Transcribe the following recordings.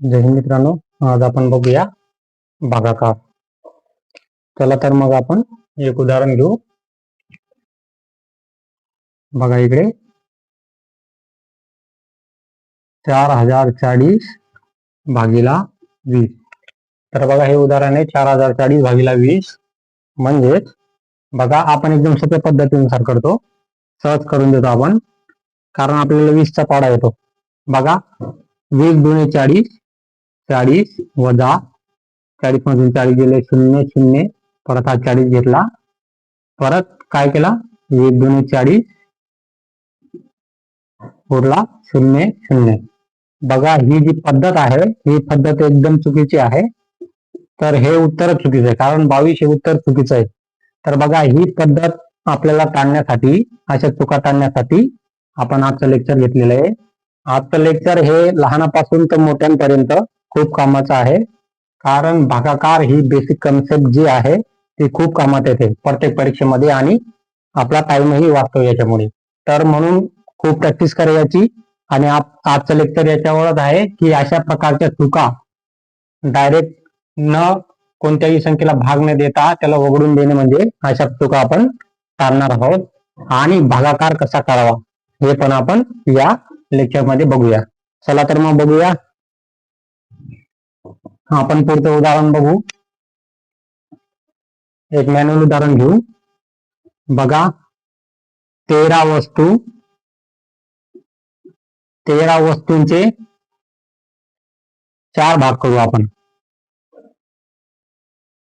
जय हिंद मित्रांनो आज आपण बघूया भागाकार. चला तर मग आपण एक उदाहरण घेऊ. बघा इकडे. चार हजार चाळीस भागीला वीस. तर बघा हे उदाहरण आहे चार हजार चाळीस भागीला वीस. म्हणजेच बघा आपण एकदम सोप्या पद्धतीनुसार करतो. सहज करून देतो आपण. कारण आपल्याला वीसचा पाडा येतो. बघा वीस दोन्ही चाळीस. चाळीस वजा चाळीस मधून चाळीस गेले शून्य शून्य. परत हा चाळीस घेतला. परत काय केला? एक दोन चाळीस. उरला शून्य शून्य. बघा ही जी पद्धत आहे ही पद्धत एकदम चुकीची आहे. तर हे उत्तर चुकीचं आहे. कारण बावीस हे उत्तर चुकीचं आहे. तर बघा ही पद्धत आपल्याला टाळण्यासाठी अशा चुका टाळण्यासाठी आपण आजचं लेक्चर घेतलेलं आहे. आजचं लेक्चर हे लहानापासून तर मोठ्यांपर्यंत खूप कामाचं आहे. कारण भागाकार ही बेसिक कन्सेप्ट जी आहे ती खूप कामात येते प्रत्येक परीक्षेमध्ये आणि आपला टाइमही वाचतो याच्यामुळे. तर म्हणून खूप प्रॅक्टिस करायची आणि आजचं लेक्चर याच्यावरच आहे की अशा प्रकारच्या चुका डायरेक्ट न कोणत्याही संख्येला भाग न देता त्याला वगळून देणे म्हणजे अशा चुका आपण टाळणार आहोत. आणि भागाकार कसा करावा हे पण आपण या लेक्चरमध्ये बघूया. चला तर मग बघूया. आपण पुढचं उदाहरण बघू। एक मॅन्युअल उदाहरण घेऊ। बघा, तेरा वस्तू, तेरा वस्तूंचे चार भाग करू आपण।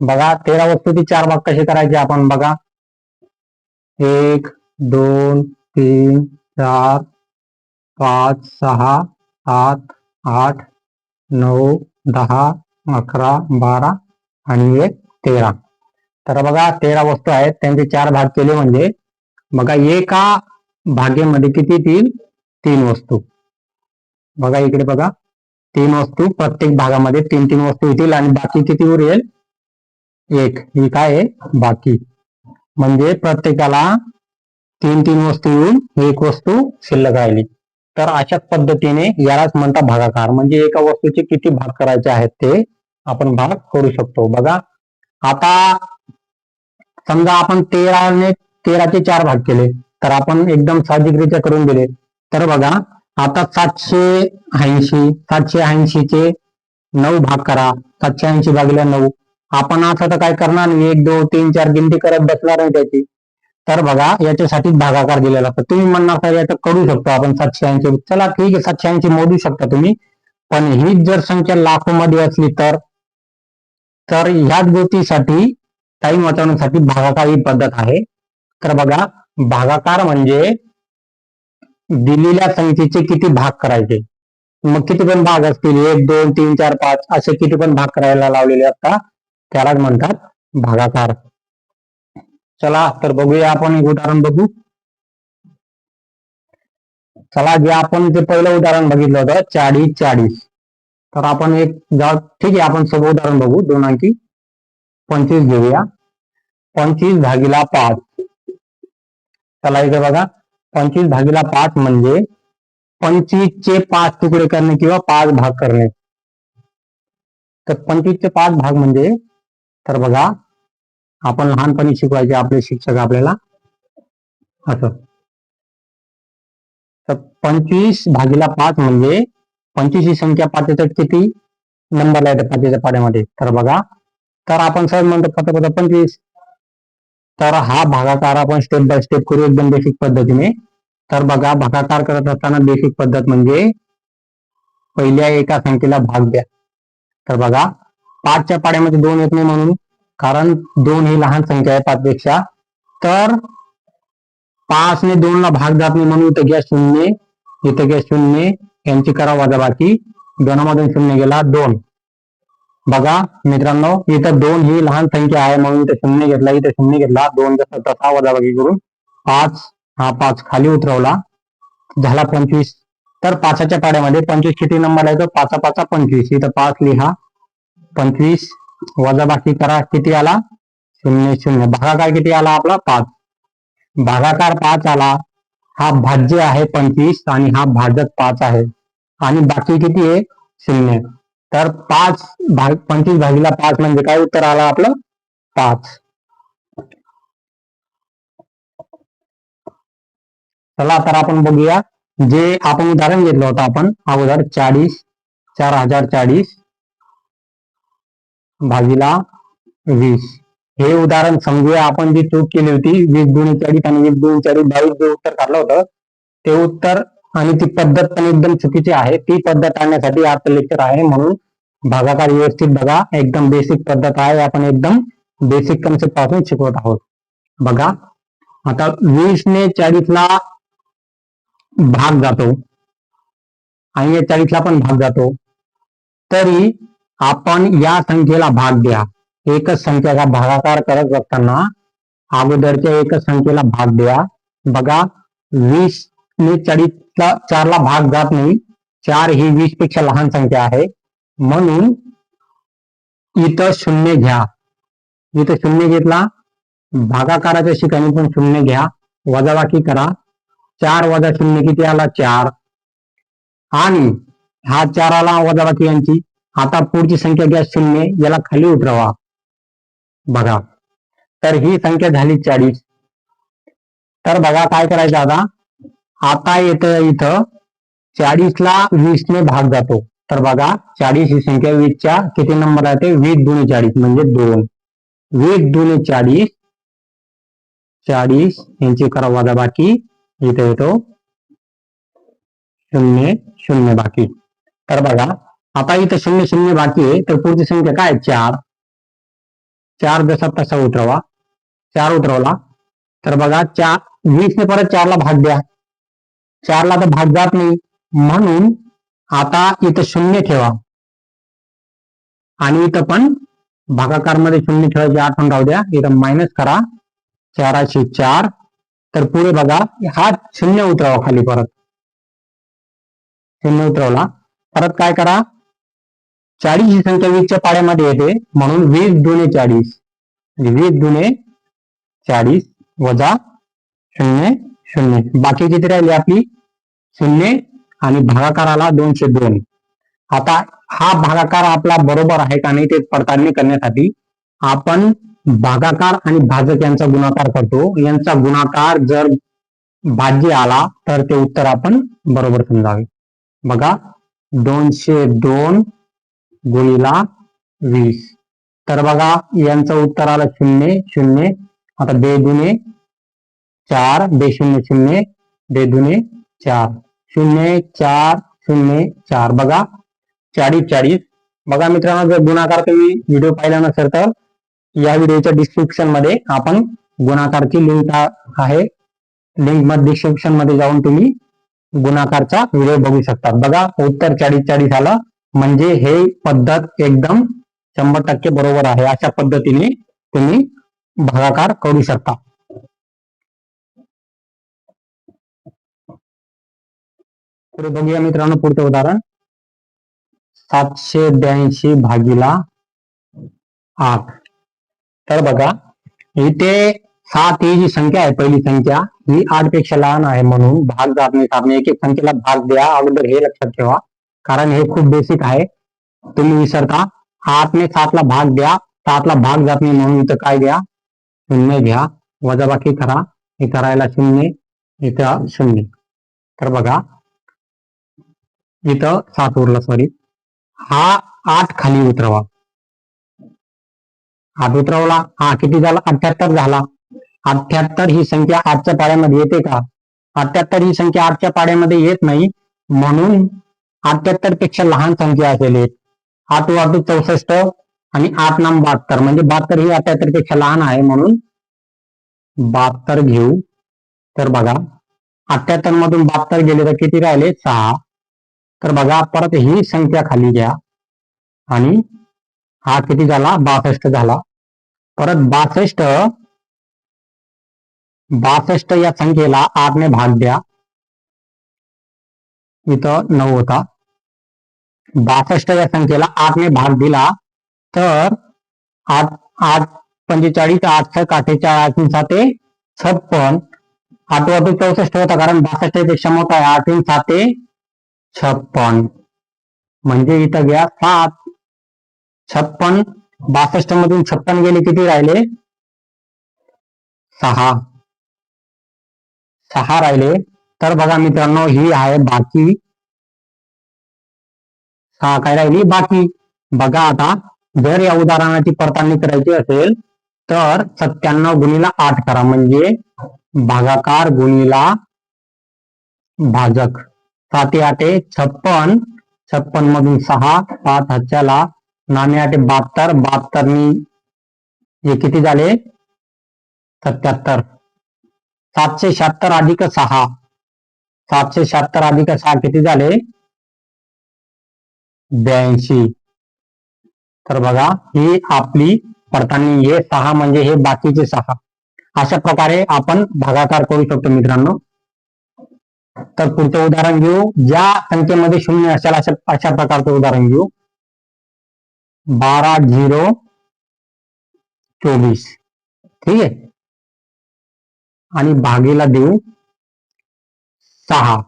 बघा, तेरा वस्तूचे चार भाग कसे करायचे आपण? बघा, एक, दोन, तीन, चार, पाच, सहा, सात, आठ, नऊ, दहा अकरा बारा आणि एक तेरा. तर बघा तेरा वस्तू आहेत. त्यांचे चार भाग केले म्हणजे बघा एका भागेमध्ये किती येतील? तीन वस्तू. बघा इकडे बघा. तीन वस्तू प्रत्येक भागामध्ये तीन तीन वस्तू येतील आणि बाकी किती उरेल? एक. ही काय आहे? बाकी. म्हणजे प्रत्येकाला तीन तीन वस्तू येऊन एक वस्तू शिल्लक राहिली. तर अशाच पद्धतीने यालाच म्हणतात भागाकार. म्हणजे एका वस्तूचे किती भाग करायचे आहेत ते? आपण भाग करू शकतो. बघा आता समजा आपण तेराने तेराचे चार भाग केले तर आपण एकदम साहजिकरित्या करून दिले. तर बघा आता सातशे ऐंशी सातशे ऐंशीचे नऊ भाग करा. सातशे ऐंशी भागीला नऊ. आपण असं तर काय करणार नाही. एक दोन तीन चार गिनती करत बसणार नाही त्याची. तर बघा याच्यासाठी भागाकार दिलेला. असतो तुम्ही म्हणणार तर याचं करू शकतो आपण सातशे ऐंशी? चला ठीक आहे सातशे ऐंशी मोजू शकता तुम्ही. पण हीच जर संख्या लाखो मध्ये असली तर तर ह्याच गोष्टीसाठी टाइम वाचवण्यासाठी भागाकार ही पद्धत आहे. तर बघा भागाकार म्हणजे दिलेल्या संख्येचे किती भाग करायचे. मग किती पण भाग असतील एक दोन तीन चार पाच असे किती पण भाग करायला लावलेले असतात त्यालाच म्हणतात भागाकार. चला तर बघूया आपण एक उदाहरण बघू. चला जे आपण जे पहिलं उदाहरण बघितलं होतं चाळीस चाळीस. तर आपण एक जा ठीक आहे आपण सगळं उदाहरण बघू. दोन अंकी. पंचवीस घेऊया. पंचवीस भागीला पाच. चला इथे बघा. पंचवीस भागीला पाच म्हणजे पंचवीसचे पाच तुकडे करणे किंवा पाच भाग करणे. तर पंचवीसचे पाच भाग म्हणजे तर बघा आपण लहानपणी शिकवायचे आपले शिक्षक आपल्याला. असं. तर पंचवीस भागीला पाच म्हणजे पंचवीस ही संख्या पाचच्या किती? नंबरला येते पाचवीच्या पाड्यामध्ये. तर बघा तर आपण सहज म्हणतो पता पंचवीस. तर हा भागाकार आपण स्टेप बाय स्टेप करू एकदम बेसिक पद्धतीने. तर बघा भागाकार करत असताना बेसिक पद्धत म्हणजे पहिल्या एका संख्येला भाग द्या. तर बघा पाचच्या पाड्यामध्ये दोन येत नाही म्हणून कारण दोन ही लहान संख्या आहे पाच पेक्षा तर पाच ने दोन ला भाग जात नाही म्हणून इथं घ्या शून्य इथं घ्या शून्य यांची करा वजाबाकी. दोनामधून शून्य गेला दोन. बघा मित्रांनो इथं दोन ही लहान संख्या आहे म्हणून इथं शून्य घेतला इथं शून्य घेतला. दोन जसा तसा वजाबाकी करून पाच हा पाच खाली उतरवला. झाला पंचवीस. तर पाचाच्या पाड्यामध्ये पंचवीस किती नंबर आहे तर पाचा पाचा पंचवीस. इथं पाच लिहा. पंचवीस. वजाबाकी करा. किती आला? शून्य शून्य. भागाकार किती आला आपला? पाच. भागाकार पाच आला. हा भाज्य आहे पंचवीस आणि हा भाजक पाच आहे. आणि बाकी किती आहे? शून्य. तर पाच भाग पंचवीस भागीला पाच म्हणजे काय उत्तर आलं आपलं? पाच. चला तर आपण बघूया. जे आपण उदाहरण घेतलं होतं आपण अगोदर चाळीस चार हजार चाळीस भागीला वीस. हे उदाहरण समजूया. आपण जी चूक केली होती वीस दोन चाळीस आणि वीस दोन चाळीस बावीस जे उत्तर काढलं होतं ते उत्तर आणि ती पद्धत पण एकदम चुकीची आहे. ती पद्धत आणण्यासाठी आजचं लेक्चर म्हणून भागाकार व्यवस्थित बघा. एकदम बेसिक पद्धत आहे. आपण एकदम बेसिक कन्सेप्ट पासून शिकवत आहोत. बघा. आता वीस ने चाळीसला भाग जातो. आणि भाग जातो. तरी आपण या संख्येला भाग द्या. एकच संख्येचा भागाकार करत असताना अगोदरच्या एकच संख्येला भाग द्या. बघा. वीस ने चाळीसला चारला भाग जात नाही. चार ही वीसपेक्षा लहान संख्या आहे. म्हणून इथं शून्य घ्या. इथं शून्य घेतला. भागाकाराच्या ठिकाणी पण शून्य घ्या. वजाबाकी करा. चार वजा शून्य किती आला? चार. आणि हा चार आला वजाबाकी यांची. आता पुढची संख्या घ्या शून्य. याला खाली उतरवा. बघा. तर ही संख्या झाली चाळीस. तर बघा काय करायचं आता? आता येतं इथं चाळीसला वीसने भाग जातो. तर बघा चाळीस ही संख्या वीसच्या किती नंबर आहे ते? वीस दुने चाळीस म्हणजे दोन. वीस दुने चाळीस चाळीस यांची करा वजाबाकी इथे येतो. शून्य शून्य बाकी. तर बघा आता इथं शून्य शून्य बाकी आहे तर पुढची संख्या काय चार. चार जसा तसा उतरवा. चार उतरवला. तर बघा चार वीसने परत चारला भाग द्या. चारला तर भाग जात नाही. म्हणून आता इथं शून्य ठेवा. आणि इथं पण भागाकारमध्ये शून्य ठेवायची आठवण राहू द्या. इथं मायनस करा. चाराशे चार. तर पुढे बघा हा शून्य उतरावा खाली परत. शून्य उतरवला. परत काय करा? चाळीस ही संख्या वीसच्या पाड्यामध्ये येते. म्हणून वीस दुने चाळीस. म्हणजे वीस दुने चाळीस वजा शून्य शून्य. बाकी किती राहिली आपली शून्य आणि भागाकाराला दोनशे दोन. आता हा भागाकार आपला बरोबर आहे का नाही ते पडताळणी करण्यासाठी आपण भागाकार आणि भाजक यांचा गुणाकार करतो. यांचा गुणाकार जर भाज्य आला तर ते उत्तर आपण बरोबर समजावे. बघा दोनशे दोन गुणीला वीस. तर बघा यांचं उत्तर आलं शून्य शून्य. आता बे दुने चार बे शून्य शून्य बे दुने चार शून्य चार शून्य चार. बघा चाळीस चाळीस. बघा मित्रांनो जर गुणाकार तुम्ही व्हिडिओ पाहिला नसेल तर या व्हिडिओच्या डिस्क्रिप्शनमध्ये आपण गुणाकारची लिंक आहे. लिंकमध्ये डिस्क्रिप्शनमध्ये जाऊन तुम्ही गुणाकारचा व्हिडिओ बघू शकता बघा उत्तर चाळीस चाळीस आलं. म्हणजे हे पद्धत एकदम शंभर टक्के बरोबर आहे. अशा पद्धतीने तुम्ही भागाकार करू शकता. पुढे बघूया मित्रांनो, पुढचं उदाहरण. सातशे ब्याऐंशी भागीला आठ. तर बघा, इथे सात ही जी संख्या आहे, पहिली संख्या, ही आठ पेक्षा लहान आहे म्हणून भाग जात नाही साधने एक एक संख्येला भाग द्या, अगोदर हे लक्षात ठेवा. कारण हे खूप बेसिक आहे. तुम्ही विसरता. आठने सातला भाग द्या, सातला भाग जात नाही म्हणून इथं काय द्या शून्य घ्या. वजाबाकी करा. हे करायला शून्य, इथं शून्य. तर बघा इथं सात उरला सॉरी हा आठ खाली उतरवा. आठ उतरवला. हा किती झाला? अठ्याहत्तर झाला. अठ्याहत्तर ही संख्या आठच्या पाड्यामध्ये येते का? अठ्याहत्तर ही संख्या आठच्या पाड्यामध्ये येत नाही. म्हणून अठ्याहत्तरपेक्षा लहान संख्या असेल एक. आठ वाटू चौसष्ट आणि आठ नाम बहात्तर. म्हणजे बहात्तर ही अठ्याहत्तरपेक्षा लहान आहे म्हणून बहात्तर घेऊ. तर बघा अठ्याहत्तर मधून बहात्तर गेले तर किती राहिले? सहा. तर बघा परत ही संख्या खाली घ्या. आणि हा किती झाला? बासष्ट झाला. परत बासष्ट बासष्ट या संख्येला आठने भाग द्या. इथं नऊ होता. बासष्ट या संख्येला आठने भाग दिला तर आठ आठ पंचेचाळीस आठ छक अठ्ठेचाळीस ते साते छप्पन. आठ चौसष्ट होता कारण बासष्टपेक्षा मोठा आहे. आठ साते छप्पन. म्हणजे इथं घ्या सात. छप्पन बासष्ट मधून छप्पन गेले किती राहिले? सहा. सहा राहिले. तर बघा मित्रांनो ही आहे बाकी. सहा काय राहिली? बाकी. बघा आता जर या उदाहरणाची पडताळणी करायची असेल तर सत्त्याण्णव गुणीला आठ करा. म्हणजे भागाकार गुणीला भाजक. साती आठे छप्पन छप्पन मधून सहा पाच हच्च्याला नाणे आठे बहात्तर बहात्तरनी हे किती झाले? सत्याहत्तर. सातशे शहात्तर अधिक सहा. सातशे शहात्तर अधिक सहा किती झाले? ब्याऐंशी. तर बघा ही आपली पडताळणी हे सहा म्हणजे हे बाकीचे सहा. अशा प्रकारे आपण भागाकार करू शकतो मित्रांनो. तर पुढचं उदाहरण घेऊ. ज्या संख्येमध्ये शून्य असेल अशा अशा प्रकारचं उदाहरण घेऊ. बारा झिरो चोवीस. ठीक आहे? आणि भागीला देऊ सहा.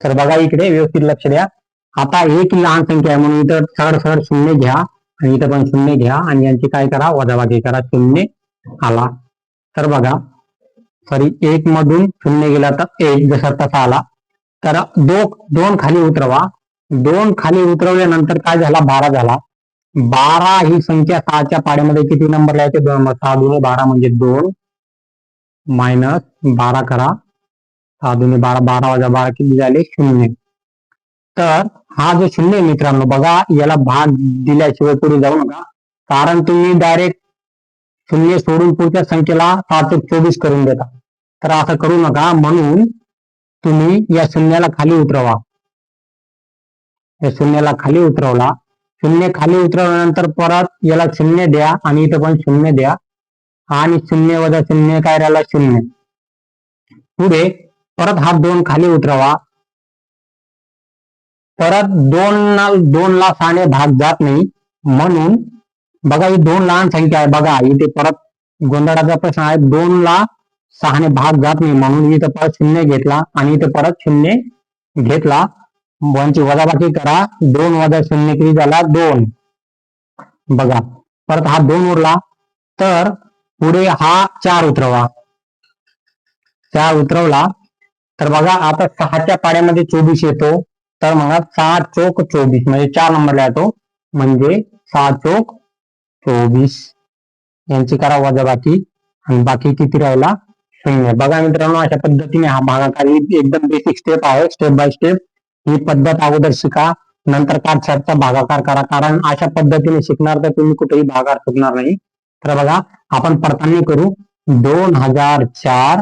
तर बघा इकडे व्यवस्थित लक्ष द्या. आता एक लहान संख्या आहे म्हणून इथं सरळ सरळ शून्य घ्या आणि इथं पण शून्य घ्या आणि यांची काय करा? वजाबाकी करा. शून्य आला. तर बघा सॉरी एक मधून शून्य गेला तर एक. जसा तसा आला. तर दो दोन खाली उतरवा. दोन खाली उतरवल्यानंतर काय झाला? बारा झाला. बारा ही संख्या सहाच्या पाड्यामध्ये किती नंबर लिहायचे दोन नंबर सहा दुने बारा म्हणजे दोन. मायनस बारा करा. सहा दुने बारा बारा वाजा बारा किती झाले? शून्य. तर हा जो शून्य मित्रांनो बघा याला भाग दिल्याशिवाय पुढे जाऊ नका. कारण तुम्ही डायरेक्ट शून्य सोडून पुढच्या संख्येला सात ते चोवीस करून देता. तर असं करू नका म्हणून तुम्ही या शून्याला खाली उतरवा. या शून्याला खाली उतरवला. शून्य खाली उतरवल्यानंतर परत याला शून्य द्या आणि इथं पण शून्य द्या. आणि शून्य वजा शून्य काय राहिला? शून्य. पुढे परत हा दोन खाली उतरवा. परत दोन दोन ला साने भाग जात नाही. म्हणून बघा ही दोन लहान संख्या आहे. बघा इथे परत गोंधळाचा प्रश्न आहे. दोन ला सहाने भाग जात नाही. म्हणून इथं परत शून्य घेतला आणि इथं परत शून्य घेतला. वनची वजाबाकी करा. दोन वजा शून्य किती झाला? दोन. बघा परत हा दोन उरला. तर पुढे हा चार उतरवा. चार उतरवला. तर बघा आता सहाच्या पाड्यामध्ये चोवीस येतो. तर मग सहा चोक चोवीस. म्हणजे चार नंबरला येतो म्हणजे सहा चोक चोवीस यांची करा वजाबाकी. आणि बाकी किती राहिला? शून्य. बघा मित्रांनो अशा पद्धतीने हा भागाकार एकदम बेसिक स्टेप आहे. स्टेप बाय स्टेप ही पद्धत अगोदर शिका नंतर काटछाटचा भागाकार करा. कारण अशा पद्धतीने शिकणार तर तुम्ही कुठेही भागाकार चुकणार नाही. तर बघा आपण पडताळणी करू. दोन हजार चार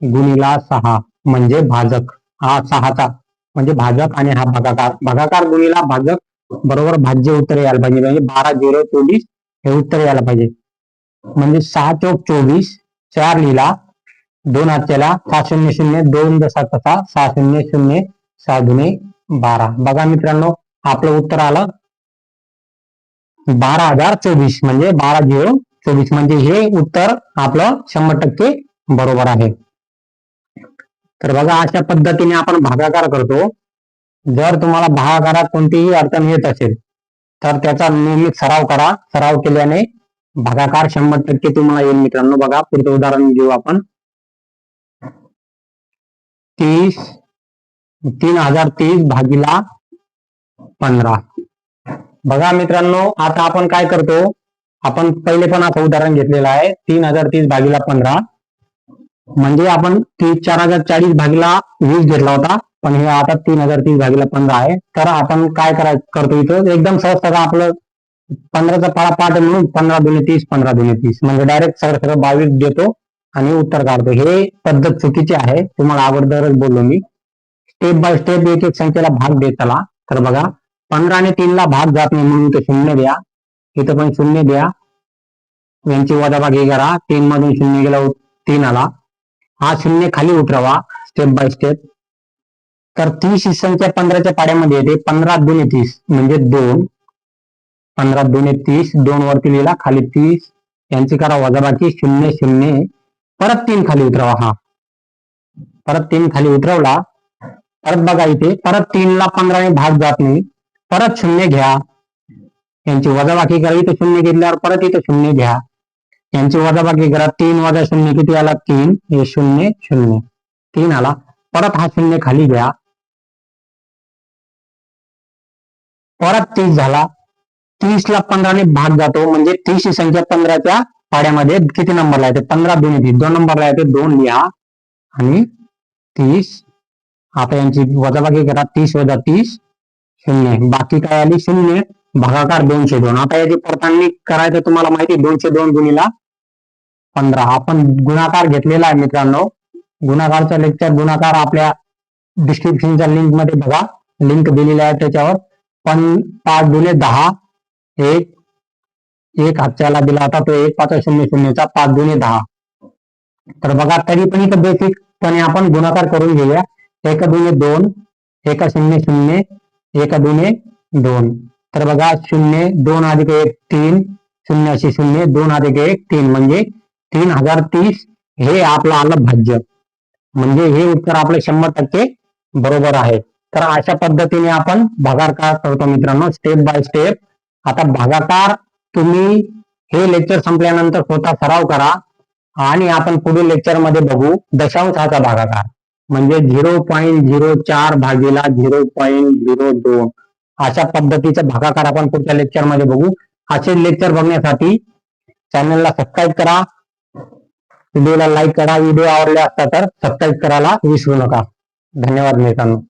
गुणिला सहा म्हणजे भाजक. हा सहाचा. म्हणजे भाजक आणि हा भागाकार. भागाकार गुणिला भाजक बरोबर भाज्य उत्तर यायला पाहिजे. म्हणजे बारा झिरो चोवीस हे उत्तर यायला पाहिजे. म्हणजे सहा चौक चोवीस चार लिहिला दोन हातच्याला सहा शून्य शून्य दोन दसा तसा सहा शून्य शून्य सहा दुने बारा. बघा मित्रांनो आपलं उत्तर आलं. बारा हजार चोवीस म्हणजे बारा झिरो चोवीस. म्हणजे हे उत्तर आपलं शंभर टक्के बरोबर आहे. तर बघा अशा पद्धतीने आपण भागाकार करतो. जर तुम्हाला भागाकारात कोणतीही अडचण येत असेल तर त्याचा नियमित सराव करा. सराव केल्याने भागाकार शंभर टक्के तुम्हाला येईल मित्रांनो. बघा पुढचं उदाहरण घेऊ आपण. तीस तीन हजार तीस भागीला पंधरा. बघा मित्रांनो आता आपण काय करतो? आपण पहिले पण असं उदाहरण घेतलेलं आहे. तीन हजार तीस भागीला पंधरा. म्हणजे आपण तीस चार हजार चाळीस भागीला वीस घेतला होता. पण हे आता तीन हजार तीस भागीला पंधरा आहे. तर आपण काय करा करतो इथं? एकदम सहज सगळं आपलं पंधराचा पाळा पाठ म्हणून पंधरा दोन्ही तीस पंधरा दोन्ही तीस. म्हणजे डायरेक्ट सरळ सरळ बावीस देतो आणि उत्तर काढतो. हे पद्धत चुकीची आहे. तुम्हाला अगोदरच बोललो मी. स्टेप बाय स्टेप एक एक संख्येला भाग देत चला. तर बघा पंधरा आणि तीन ला भाग जात नाही म्हणून इथं शून्य द्या. इथं पण शून्य द्या. यांची वजाबाकी करा. तीन मधून शून्य गेला तीन आला. हा शून्य खाली उतरवा. स्टेप बाय स्टेप तर तीस ही संख्या पंधराच्या पाड्यामध्ये येते. पंधरा दोन तीस म्हणजे दोन. पंधरा दोन तीस दोन वरती लिहिला खाली तीस. यांची करा वजाबाकी शून्य शून्य. परत तीन खाली उतरवा हा. परत तीन खाली उतरवला. परत बघा इथे परत तीनला पंधराने भाग जात नाही. परत शून्य घ्या. यांची वजाबाकी करा. इथं शून्य घेतल्यावर परत इथं शून्य घ्या. यांची वजाबाकी करा. तीन वजा शून्य किती आला? तीन. हे शून्य शून्य. तीन आला. परत हा शून्य खाली घ्या. परत तीस झाला. तीस ला पंधराने भाग म्हणजे तीस ही संख्या पंधराच्या पाड्यामध्ये किती नंबरला येते? पंधरा दोन येते. दोन नंबरला येते. दोन लिहा. तीस. आता यांची वजाबाकी करा. तीस वजा तीस, शून्य. बाकी आली? शून्य. भागाकार दोनशे दोन. आता याची पडताळणी करायचं तुम्हाला माहिती दोनशे दोन गुणीला पंधरा. आपण गुणाकार घेतलेला आहे मित्रांनो. गुणाकारचा लेक्चर गुणाकार आपल्या डिस्क्रिप्शनच्या लिंक मध्ये बघा. लिंक दिलेली त्याच्यावर. पण पाच दुने दहा एक एक हातच्याला दिला होता तो एक पाच शून्य शून्यचा पाच दुने दहा. तर बघा तरी पण इथं बेसिकपणे आपण गुणाकार करून घेऊया. एक दुने दोन एक शून्य शून्य एका दुने दोन. तर बघा शून्य दोन अधिक एक तीन शून्य अशी शून्य दोन अधिक एक तीन. म्हणजे तीन हजार तीस हे आपलं आलं भाज्य. म्हणजे हे उत्तर आपले शंभर टक्के बरोबर आहे. तर अशा पद्धतीने आपण भागाकार करतो मित्रांनो स्टेप बाय स्टेप आता भागाकार तुम्ही हे लेक्चर संपल्यानंतर स्वतः सराव करा आणि आपण पुढील लेक्चरमध्ये बघू दशांशाचा भागाकार. म्हणजे झिरो पॉईंट झिरो चार भागीला झिरो पॉईंट झिरो दोन. अशा पद्धतीचा भागाकार आपण पुढच्या लेक्चरमध्ये बघू. असे लेक्चर बघण्यासाठी चॅनलला सबस्क्राईब करा. व्हिडिओला लाईक करा. व्हिडिओ आवडले असता तर सबस्क्राईब करायला विसरू नका. धन्यवाद मित्रांनो.